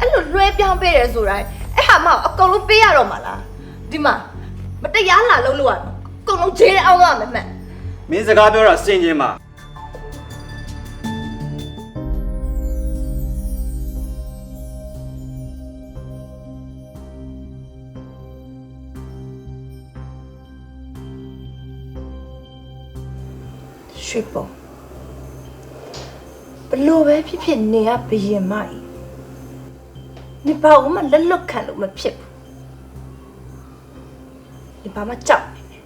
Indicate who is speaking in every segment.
Speaker 1: အဲ့လိုလွှဲပြောင်းပေးတယ်ဆိုတာအဲ့ဟာမှအကုန်လုံးပေးရတော့မှာလားဒီမှာမတရားလာလို့လို့ရတော့အကုန်လုံးဂျင်းအောင်ရမယ်မှန်
Speaker 2: မင်းစကားပြောတာစင်ချင်းပါ
Speaker 1: ရွှေပုံဘလို့ပဲဖြစ်ဖြစ်နေရဘယင်မကြီး နေပါဦးမလက်လွတ်ခံလို့မဖြစ်ဘူးနေပါမကြောက်နေနဲ့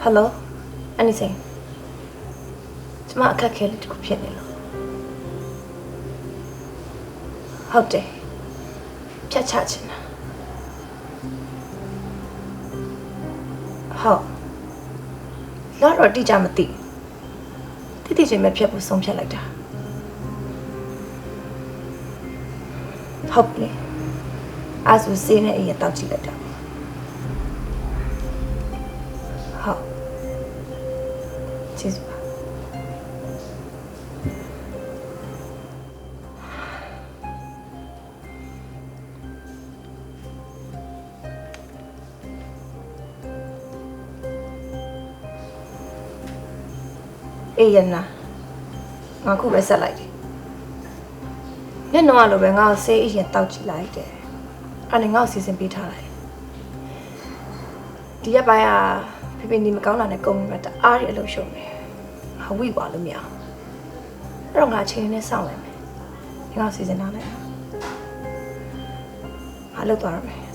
Speaker 1: ဟယ်လိုအန်နီစင်ကျမအခက်အခဲလေးတစ်ခုဖြစ်နေလို့ဟုတ်တယ်ဖြတ်ချချင် ဟုတ်လာတော့တိကျမသိတိတိချင်းပဲဖြတ်ဖို့ဆုံးဖြတ်လိုက်တာဟုတ်ပြီအဲ့ဆိုစေးနဲ့အေးရတောက်ကြည့်လိုက်တာဟုတ်ကျေးဇူးပါ အေးရနာငါခုပဲဆက်လိုက်တယ်ညနေတော့လိုပဲငါ့ကိုဆေးအရင်တောက်ကြည့်လိုက်တယ်အဲ့ဒါငါ့ကိုစီစဉ်ပေးထားလိုက်ဒီရက်ပိုင်းကဖေဖေနေမကောင်းတာနဲ့ကုန်းမှာတအားရအလုပ်ရှုံနေငါဝိပါလို့မရအောင်အဲ့တော့ငါအချိန်နဲ့စောင့်လိုက်မယ်ငါ့ကိုစီစဉ်ထားလိုက်ငါလုပ်သွားရမယ်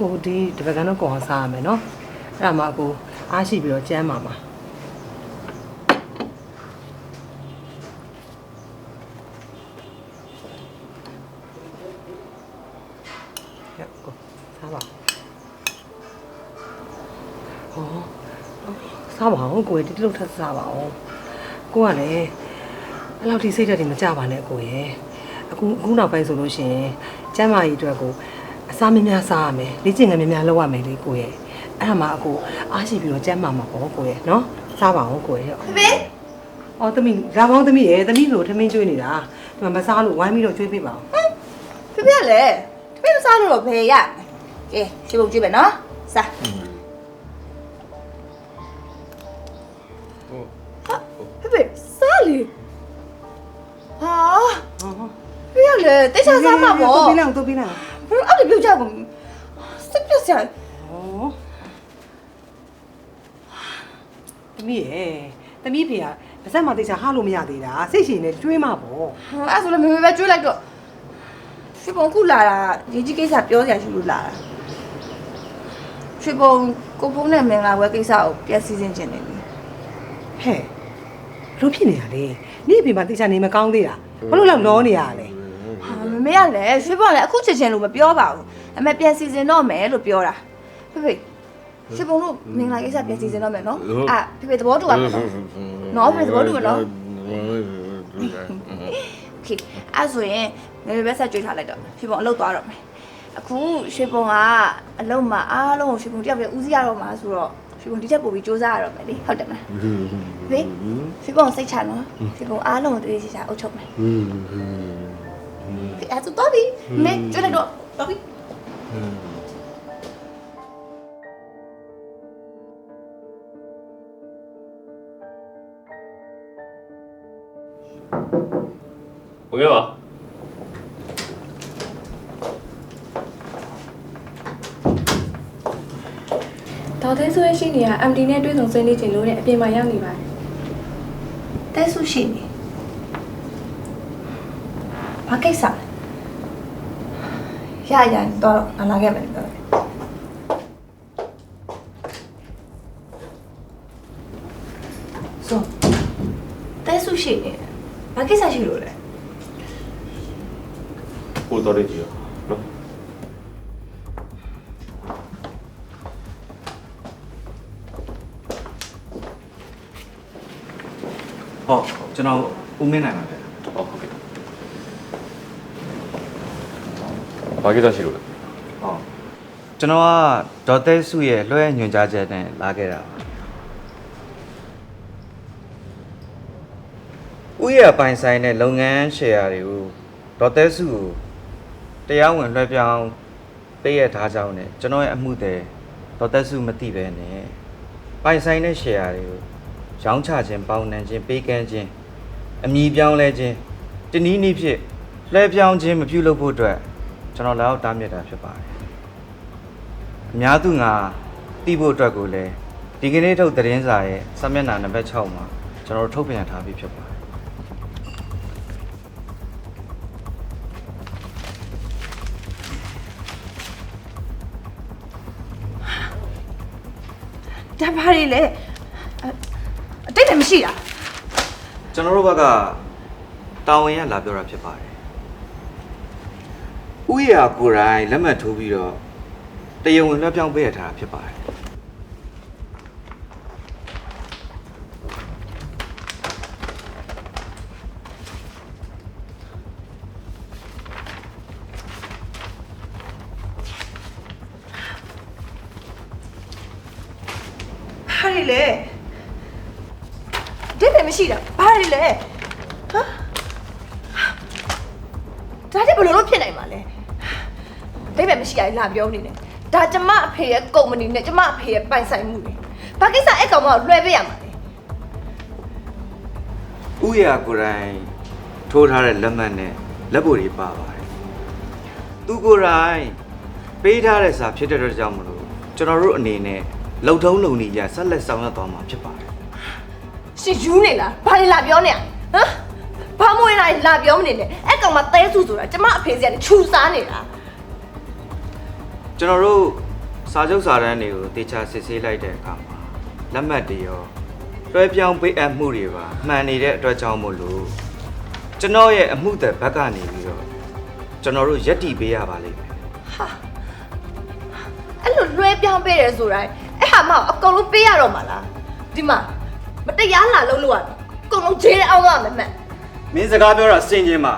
Speaker 3: အခုဒီတပကန်းတော့ကောင်းအောင်စားရမယ်နော်အဲ့ဒါမှအခုအားရှိပြီးတော့ကျမ်းပါမှာရကိုစားပါဟောစားပါအောင်ကိုယ်တိတိလို့ထပ်စားပါအောင်ကိုကလည်းအဲ့လောက်ထိစိတ်ဓာတ်တွေမကြပါနဲ့ကိုရဲ့အခုအခုနောက်ပိုင်းဆိုလို့ရှိရင်ကျမ်းမာရေးအတွက်ကို အစားများများစားရမယ်လေ့ကျင့်ငယ်များများလုပ်ရမယ်လေကိုရဲ့အဲ့ဒါမှအခုအားရှိပြီးတော့ကျမ်းမာမှာပေါ့ကိုရဲ့နော်စားပါအောင်ကိုရဲ့
Speaker 1: ဖေဖေ
Speaker 3: အော်သမီးလာပေါင်းသမီးရဲ့သမီးလိုထမင်းကျွေးနေတာဒီမှာမစားလို့ဝိုင်းပြီးတော့ကျွေးပေးပါအောင်
Speaker 1: ဖေဖေကလည်းတပည့်မစားလို့တော့ဘယ်ရမလဲကဲချေဖို့ကြည့်မယ်နော်စားဟာဖေဖေစားလေဟာ
Speaker 3: ဟော
Speaker 1: ဖေဖေကလည်းတိတ်ချစားမှာပေါ့
Speaker 3: တူပေးလိုက်အောင်တူပေးလိုက်အောင်
Speaker 1: ဘယ်လိုအဲ့လိုပြောကြကုန်စက်ပြက်စရာ
Speaker 3: ဟောသမီးရဲ့သမီးဖေကပါဇက်မှာတေချာဟာလို့မရသေးတာစိတ်ရှင်နဲ့ကျွေးမှာပေါ့
Speaker 1: ဟာအဲ့ဆိုလည်းမေမေပဲကျွေးလိုက်တော့ရွှေပုံခုလာတာဒီကြီးကိစ္စပြောစရာရှိလို့လာတာရွှေပုံကိုဖုန်းနဲ့မင်္ဂလာပွဲကိစ္စကိုပြန်စီစဉ်ခြင်းနေပြီ
Speaker 3: ဟဲ့ဘလို့ဖြစ်နေတာလေနေ့အဖေမှာတေချာနေမကောင်းသေးတာဘာလို့လောက်လောနေရလဲ
Speaker 1: ဟာ မမေကလည်းရွှေပုံကလည်းအခုချက်ချင်းလို့မပြောပါဘူးအမေပြန်စီစဉ်တော့မယ်လို့ပြောတာဖေဖေရွှေပုံတို့မင်္ဂလာကိစ္စပြန်စီစဉ်တော့မယ်နော်အာဖေဖေသဘောတူပါမယ်နော်နော်ဖေဖေသဘောတူပါနော်โอเคအဲ့ဆိုရင်မေမေပဲဆက်ကြွေးထားလိုက်တော့ရွှေပုံအလုပ်သွားတော့မယ်အခုရွှေပုံကအလုပ်မှာအားလုံးကိုရွှေပုံတယောက်ပဲဦးစီးရတော့မှာဆိုတော့ရွှေပုံဒီချက်ပို့ပြီးစူးစမ်းရတော့မယ်လေဟုတ်တယ်မလားဖေရွှေပုံစိတ်ချနော်ရွှေပုံအားလုံးကိုတည်တည်ချာအုပ်ချုပ်မယ် အဲ့ဒါတော့ပြီမေကျွေးလိုက်တော့တော့ပြီ
Speaker 4: ဝင်ခဲ့ပါ
Speaker 5: ဒေါ်သေးဆိုရရှိနေရ MD နဲ့တွေ့ဆုံဆွေးနွေးခြင်းလို့တဲ့အပြင်မှာရောက်နေပါတယ်
Speaker 1: တဲဆုရှိနေ ဘာကိစ္စလဲရရရင်တော့ငါလာခဲ့မယ်ပြောတယ်ဆိုတဲဆုရှိနေဘာကိစ္စရှိလို့လဲ
Speaker 4: ကိုတော်ရည်ကြီးနော်
Speaker 2: ဟောကျွန်တော်ဦးမင်းနိုင်ပါ
Speaker 4: ပဲ ဘာကိစ္စရှိလို့လဲ
Speaker 2: ဟုတ်ကျွန်တော်ကဒေါ်သဲစုရဲ့လွှဲညွှန်ကြားချက်နဲ့လာခဲ့တာပါဦးရပိုင်ဆိုင်တဲ့လုပ်ငန်းရှယ်ယာတွေကိုဒေါ်သဲစုကိုတရားဝင်လွှဲပြောင်းပေးရထားကြောင်းနဲ့ကျွန်တော်ရဲ့အမှုတွေဒေါ်သဲစုမသိပဲနဲ့ပိုင်ဆိုင်တဲ့ရှယ်ယာတွေကိုရောင်းချခြင်းပေါင်းနှံခြင်းပေးကမ်းခြင်းအမည်ပြောင်းလဲခြင်းတနည်းနည်းဖြင့်လွှဲပြောင်းခြင်းမပြုလုပ်ဖို့အတွက် ကျွန်တော်လည်းတားမြစ်တာဖြစ်ပါတယ်အများသူငါတိဖို့အတွက်ကိုလည်းဒီကနေ့ထုတ်သတင်းစာရဲ့စာမျက်နှာနံပါတ်6မှာကျွန်တော်တို့ထုတ်ပြန်ထားပြီးဖြစ်ပါတယ်
Speaker 1: တဘာတွေလဲအတိတ်လည်းမရှိတာ
Speaker 2: ကျွန်တော်တို့ဘက်ကတာဝန်ရလာပြောတာဖြစ်ပါတယ် ဥယျာကိုယ်တိုင်လက်မှတ်ထိုးပြီးတော့တရားဝင်လွှဲပြောင်းပေးရထားတာဖြစ်ပါတယ်
Speaker 1: ဘာတွေလဲအတိတ်လည်းမရှိတာဘာတွေလဲဟမ်ဒါတည်းဘယ်လိုလုပ်ဖြစ်နိုင်မှာ လဲအတိတ်လည်းမရှိရလာပြောနေတယ်ဒါကျမအဖေရဲ့ကုမ္ပဏီနဲ့ကျမအဖေရဲ့ပိုင်ဆိုင်မှုတွေဘာကိစ္စအဲ့ကောင်မကိုလွှဲပေးရမှာလဲ
Speaker 2: ဥယျာကိုယ်တိုင်ထိုးထားတဲ့လက်မှတ်နဲ့လက်ဖို့တွေပါပါတယ်သူကိုယ်တိုင်ပေးထားတဲ့စာဖြစ်တဲ့အတွက်ကြောင့်မလို့ကျွန်တော်တို့အနေနဲ့လုံထုံးလုံနေရဆက်လက်ဆောင်ရွက်သွားမှာဖြစ်ပါတယ်
Speaker 1: ရှင်ယူနေလားဘာတွေလာပြောနေရဟမ်ဘာမွေးလာလာပြောမနေနဲ့အဲ့ကောင်မသဲစုဆိုတာကျမအဖေစီကနေခြူစားနေတာ
Speaker 2: ကျွန်တော်တို့စာချုပ်စာတမ်းတွေကိုတေချာစစ်ဆေးလိုက်တဲ့အခါမှာလက်မှတ်တွေရောလွှဲပြောင်းပေးအပ်မှုတွေပါမှန်နေတဲ့အတွက်ကြောင့်မို့လို့ကျွန်တော်ရဲ့အမှုသက်ဘက်ကနေပြီးတော့ကျွန်တော်တို့ယက်တီပေးရပါလိမ့်မယ်
Speaker 1: ဟာအဲ့လိုလွှဲပြောင်းပေးတယ်ဆိုတိုင်းအဲ့ဟာမအကုန်လုံးပေးရတော့မှာလားဒီမှာမတရားလာလုံးလို့ရတယ်အကုန်လုံးဂျေးအောင်ရမယ်မက်
Speaker 2: မင်းစကားပြောတာစင်ချင်းမှာ